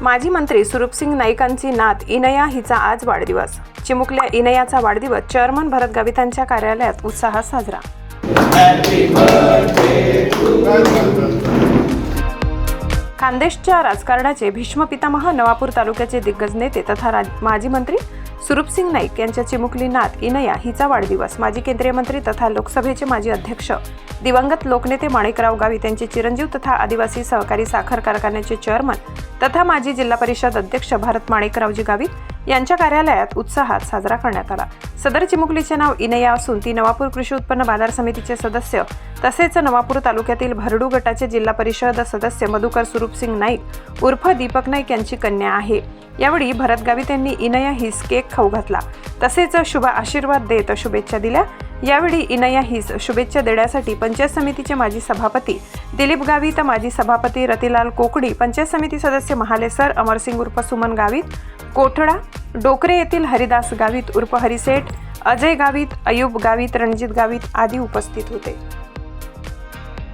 माजी मंत्री सुरूपसिंग नाईकांची नात इनया हिचा आज वाढदिवस. चिमुकल्या इनयाचा वाढदिवस चेअरमन भरत गावितांच्या कार्यालयात उत्साहात साजरा. खानदेशच्या राजकारणाचे भीष्म पितामह नवापूर तालुक्याचे दिग्गज नेते तथा राज- माजी मंत्री सुरूपसिंग नाईक यांच्या चिमुकली नात इनया हिचा वाढदिवस. माजी केंद्रीय मंत्री तथा लोकसभेचे माजी अध्यक्ष दिवंगत लोकनेते माणिकराव गावित यांचे चिरंजीव तथा आदिवासी सहकारी साखर कारखान्याचे चेअरमन तथा माजी जिल्हा परिषद अध्यक्ष भारत माणिकरावजी गावित यांच्या कार्यालयात उत्साहात साजरा करण्यात आला. सदर चिमुकलीचे नाव इनया असून ती नवापूर कृषी उत्पन्न बाजार समितीचे सदस्य तसेच नवापूर तालुक्यातील भरडू गटाचे जिल्हा परिषद सदस्य मधुकर सुरूपसिंग नाईक उर्फ दीपक नाईक यांची कन्या आहे. यावेळी भरत गावित यांनी इनया हिस केक खाऊ घातला. तसेच शुभ आशीर्वाद देत शुभेच्छा दिल्या. यावेळी इनया हिस शुभेच्छा देण्यासाठी पंचायत समितीचे माजी सभापती दिलीप गावित माजी सभापती रतिलाल कोकडी पंचायत समिती सदस्य महालेसर अमरसिंग उर्फ सुमन गावित कोठडा डोकरे येथील हरिदास गावित उर्फ हरिसेठ अजय गावित अयूब गावित रणजित गावित आदी उपस्थित होते.